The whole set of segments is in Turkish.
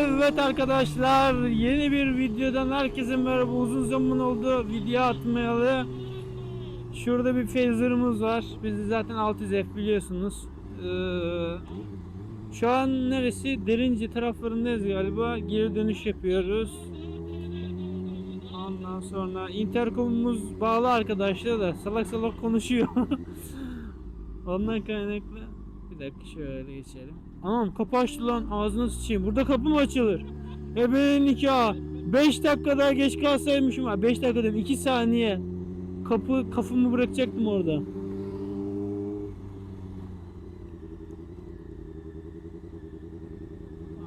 Evet arkadaşlar yeni bir videodan herkese merhaba. Uzun zaman oldu video atmayalı. Şurada bir phaser'ımız var. Biz de zaten 600F biliyorsunuz. Ee, Şu an neresi? Derince taraflarındayız galiba. Geri dönüş yapıyoruz. Ondan sonra interkomumuz bağlı arkadaşlar da salak salak konuşuyor. Ondan kaynaklı bir dakika şöyle geçelim. Anam kapı açtı lan ağzına sıçayım. Burada kapı mı açılır? Ebenin nikahı. 5 dakika daha geç kalsaymışım. ha 5 dakika dedim 2 saniye. Kapı kafamı bırakacaktım orada.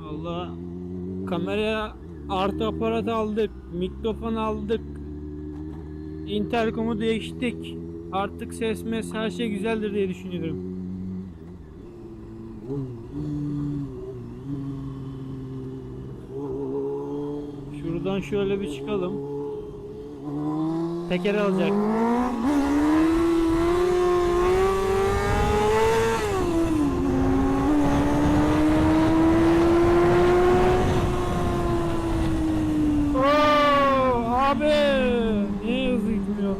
Allah kameraya artı aparat aldık. Mikrofon aldık. Interkomu değiştik. Artık ses mes her şey güzeldir diye düşünüyorum. Şuradan şöyle bir çıkalım. Teker alacak. Oo, abi niye hızlı gitmiyor?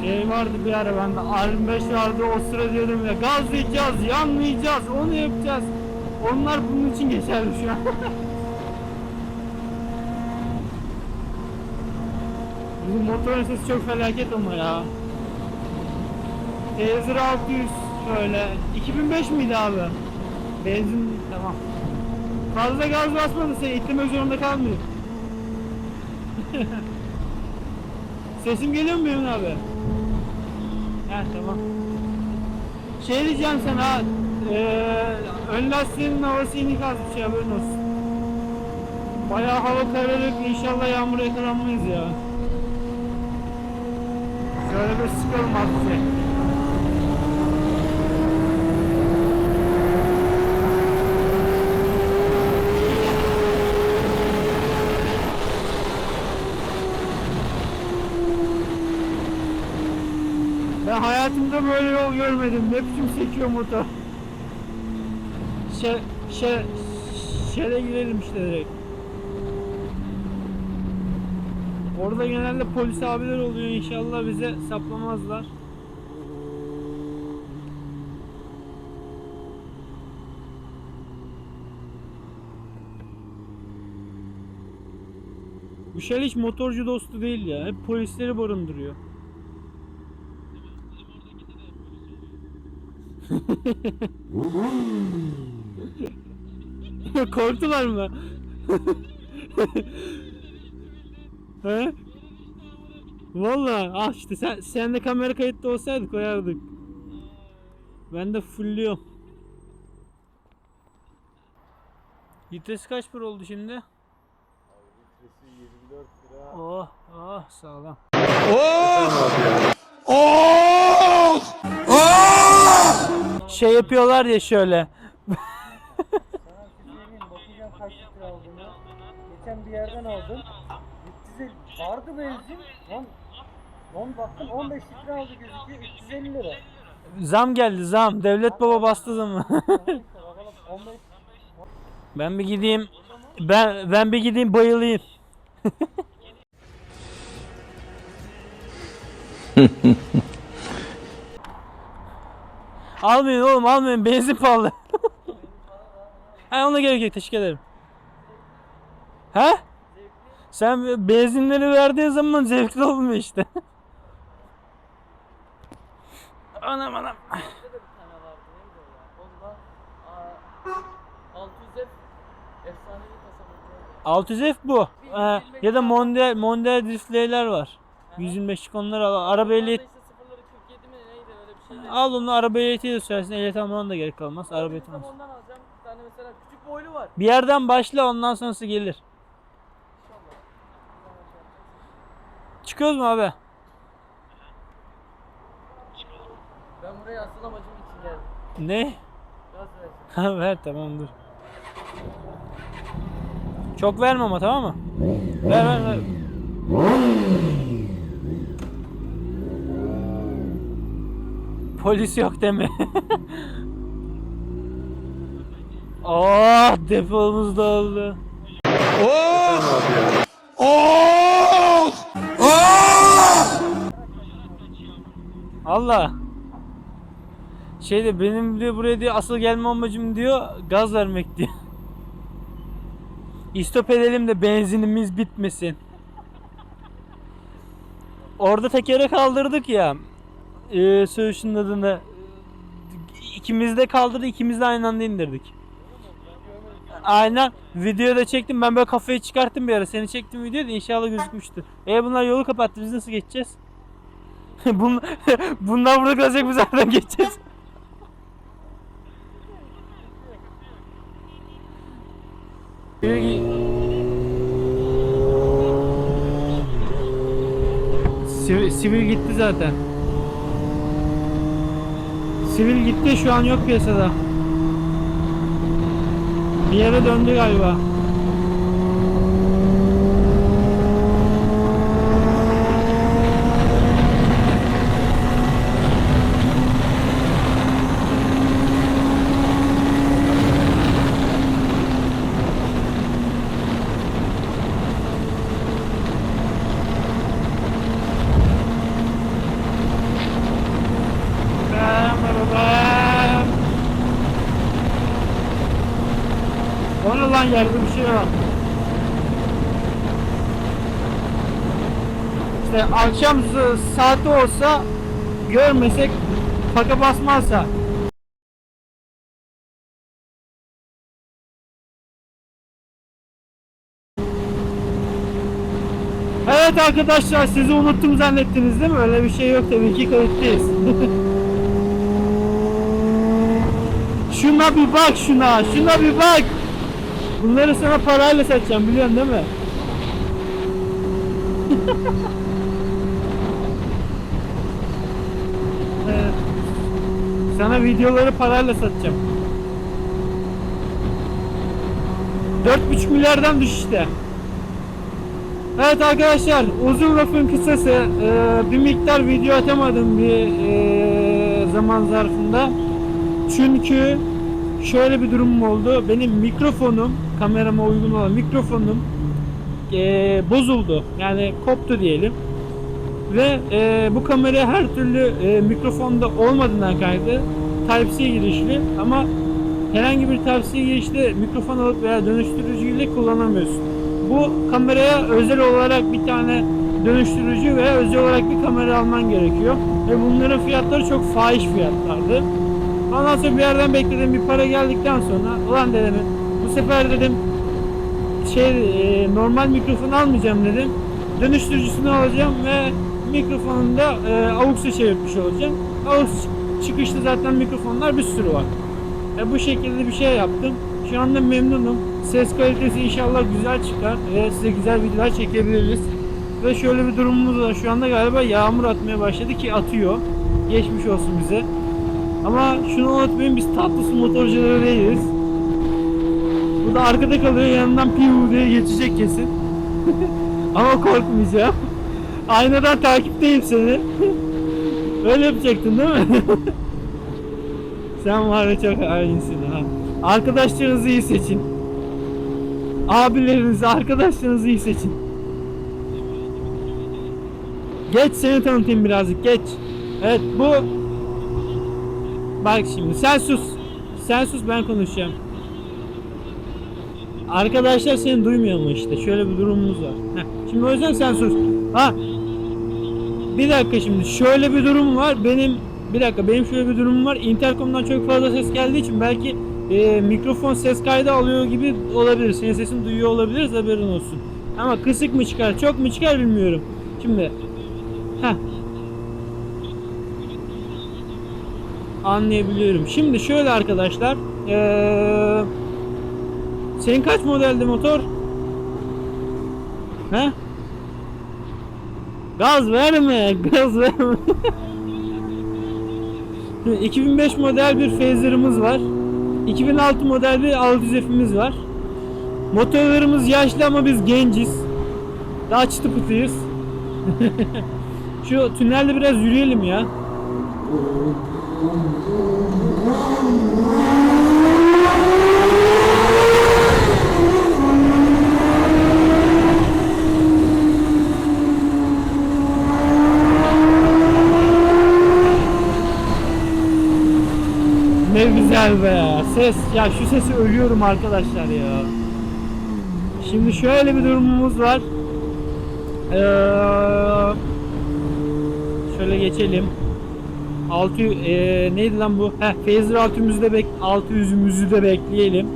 Şey vardı bir ara bende R25 vardı o sıra diyordum ya gazlayacağız, yanmayacağız, onu yapacağız. Onlar bunun için geçerli şu an. Bizim motorun sesi çok felaket ama ya. Taser 600 şöyle. 2005 miydi abi? Benzin tamam. Fazla gaz basmadı sen itleme zorunda kalmıyor. Sesim geliyor mu Emin abi? Heh tamam. Şey diyeceğim sana, eee ön lastiğinin havası inik azmış ya haberin olsun. Bayağı hava kararık, inşallah yağmur yakalanmayız ya. Şöyle bir sıkalım hafifçe. Ben hayatımda böyle yol görmedim. Ne biçim sekiyor motor. Şe, şe, şere girelim işte direkt. Orada genelde polis abiler oluyor inşallah bize saplamazlar. Bu şey hiç motorcu dostu değil ya. Hep polisleri barındırıyor. Korktular mı? He? Valla ah işte sen, sen de kamera kayıtta olsaydı koyardık. Ben de fullüyorum. Litresi kaç para oldu şimdi? Litresi 24 lira. Oh oh sağlam. Şey yapıyorlar ya şöyle. Sana bir şey diyeyim, bakacağım kaç litre aldığını. Geçen bir yerden aldım. 350 vardı benzin. Lan, lan baktım 15 litre aldı gözüküyor. 350 lira. Zam geldi zam. Devlet baba bastı zamı. Tamam işte bakalım 15 ben bir gideyim. Ben ben bir gideyim bayılayım. almayın oğlum almayın benzin pahalı. ha ona gerek yok teşekkür ederim. He? Sen benzinleri verdiğin zaman zevkli olmuyor işte. anam anam. Bizde de bir tane vardı neydi o ya? Ondan aa, 600 F efsanevi tasarımlı. 600F bu. Ee, ya da Mondial, Mondial Driftley'ler var. 125'lik onlar al. Araba ehliyet işte sıfırları 47 mi neydi öyle bir şeydi. Al onu araba ehliyeti de sürersin. Ehliyet almanın da gerek kalmaz. Araba ehliyeti almaz. ondan alacağım. Bir tane mesela küçük boylu var. Bir yerden başla ondan sonrası gelir. Çıkıyoruz mu abi? Ben buraya asıl amacım için geldim. Ne? Gaz versin. Ha ver tamam dur. Çok verme ama tamam mı? Ver ver ver. Polis yok deme. Oh depomuz doldu. Allah. Şeyde benim de buraya diyor asıl gelme amacım diyor gaz vermek diyor. İstop edelim de benzinimiz bitmesin. Orada tekere kaldırdık ya. E, söğüşün adını. İkimiz de kaldırdı, ikimiz de aynı anda indirdik. Aynen. Videoda çektim. Ben böyle kafayı çıkarttım bir ara. Seni çektim videoda inşallah gözükmüştü. E bunlar yolu kapattı. Biz nasıl geçeceğiz? Bun, bunlar burada kalacak biz nereden geçeceğiz? Sivil, sivil gitti zaten. Sivil gitti şu an yok piyasada. Bir yere döndü galiba. Ne lan bir şey var. İşte akşam saati olsa görmesek faka basmazsa Evet arkadaşlar sizi unuttum zannettiniz değil mi? Öyle bir şey yok tabii ki kayıttayız. şuna bir bak şuna, şuna bir bak. Bunları sana parayla satacağım biliyorsun değil mi? Sana videoları parayla satacağım. 4,5 milyardan düş işte. Evet arkadaşlar uzun lafın kısası e, bir miktar video atamadım bir e, zaman zarfında. Çünkü şöyle bir durumum oldu. Benim mikrofonum, kamerama uygun olan mikrofonum e, bozuldu. Yani koptu diyelim. Ve e, bu kamera her türlü e, mikrofonda olmadığından kaydı. Type-C girişli ama herhangi bir Type-C girişli mikrofon alıp veya dönüştürücüyle kullanamıyorsun. Bu kameraya özel olarak bir tane dönüştürücü veya özel olarak bir kamera alman gerekiyor. Ve bunların fiyatları çok fahiş fiyatlardı. Ondan sonra bir yerden beklediğim bir para geldikten sonra ulan dedim bu sefer dedim şey e, normal mikrofon almayacağım dedim. Dönüştürücüsünü alacağım ve mikrofonunda e, AUX'a çevirmiş olacağım. AUX çıkışlı zaten mikrofonlar bir sürü var. E, bu şekilde bir şey yaptım. Şu anda memnunum. Ses kalitesi inşallah güzel çıkar ve size güzel videolar çekebiliriz. Ve şöyle bir durumumuz var. Şu anda galiba yağmur atmaya başladı ki atıyor. Geçmiş olsun bize. Ama şunu unutmayın biz tatlı su motorcuları değiliz. Bu da arkada kalıyor yanından piu diye geçecek kesin. Ama korkmayacağım. Aynadan takipteyim seni. Öyle yapacaktın değil mi? Sen var ya çok hainsin ha. Arkadaşlarınızı iyi seçin. Abilerinizi, arkadaşlarınızı iyi seçin. Geç seni tanıtayım birazcık geç. Evet bu Bak şimdi sen sus. Sen sus ben konuşacağım. Arkadaşlar seni duymuyor mu işte? Şöyle bir durumumuz var. Heh, Şimdi o yüzden sen sus. Ha. Bir dakika şimdi şöyle bir durum var. Benim bir dakika benim şöyle bir durumum var. Intercom'dan çok fazla ses geldiği için belki e, mikrofon ses kaydı alıyor gibi olabilir. Senin sesini duyuyor olabiliriz haberin olsun. Ama kısık mı çıkar, çok mu çıkar bilmiyorum. Şimdi Heh. Anlayabiliyorum. Şimdi şöyle arkadaşlar. Ee, senin kaç modelde motor? He? Gaz verme, gaz verme. Şimdi 2005 model bir Phaser'ımız var. 2006 model bir 600F'imiz var. Motorlarımız yaşlı ama biz genciz. Daha çıtı pıtıyız. Şu tünelde biraz yürüyelim ya. Ne güzel be. Ses ya şu sesi ölüyorum arkadaşlar ya. Şimdi şöyle bir durumumuz var. Ee, şöyle geçelim. Altı ee, neydi lan bu? Heh, Phaser 600'ü de bek 600'ümüzü de bekleyelim.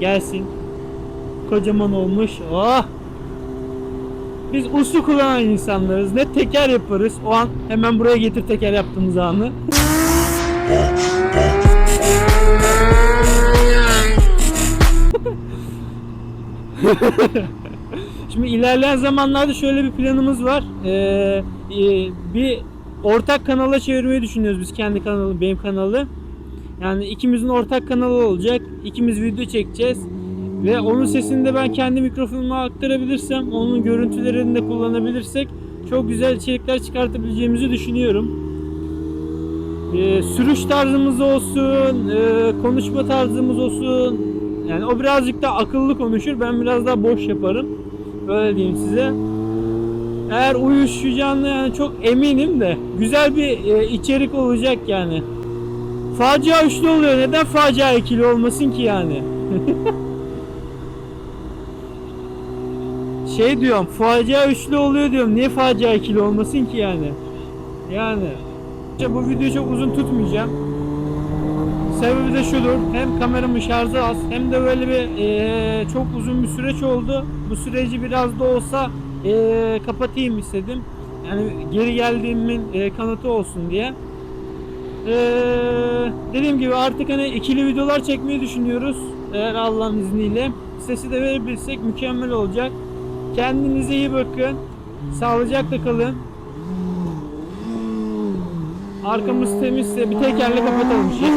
Gelsin. Kocaman olmuş. Oh! Biz uslu kullanan insanlarız. Ne teker yaparız. O an hemen buraya getir teker yaptığımız anı. Şimdi ilerleyen zamanlarda şöyle bir planımız var. Ee, e, bir ortak kanala çevirmeyi düşünüyoruz biz kendi kanalı, benim kanalı. Yani ikimizin ortak kanalı olacak. İkimiz video çekeceğiz. Ve onun sesini de ben kendi mikrofonuma aktarabilirsem, onun görüntülerini de kullanabilirsek çok güzel içerikler çıkartabileceğimizi düşünüyorum. Ee, sürüş tarzımız olsun, e, konuşma tarzımız olsun. Yani o birazcık da akıllı konuşur, ben biraz daha boş yaparım. Öyle diyeyim size. Eğer uyuşacağını yani çok eminim de güzel bir e, içerik olacak yani. Facia üçlü oluyor. Neden facia ikili olmasın ki yani? şey diyorum, facia üçlü oluyor diyorum. Niye facia ikili olmasın ki yani? Yani. İşte bu videoyu çok uzun tutmayacağım. Sebebi de şudur. Hem kameramın şarjı az hem de böyle bir eee, çok uzun bir süreç oldu. Bu süreci biraz da olsa eee, kapatayım istedim. Yani geri geldiğimin eee, kanıtı olsun diye. Eee, dediğim gibi artık hani ikili videolar çekmeyi düşünüyoruz. Eğer Allah'ın izniyle. Sesi de verebilsek mükemmel olacak. Kendinize iyi bakın. Sağlıcakla kalın. Arkamız temizse bir tekerle kapatalım işi.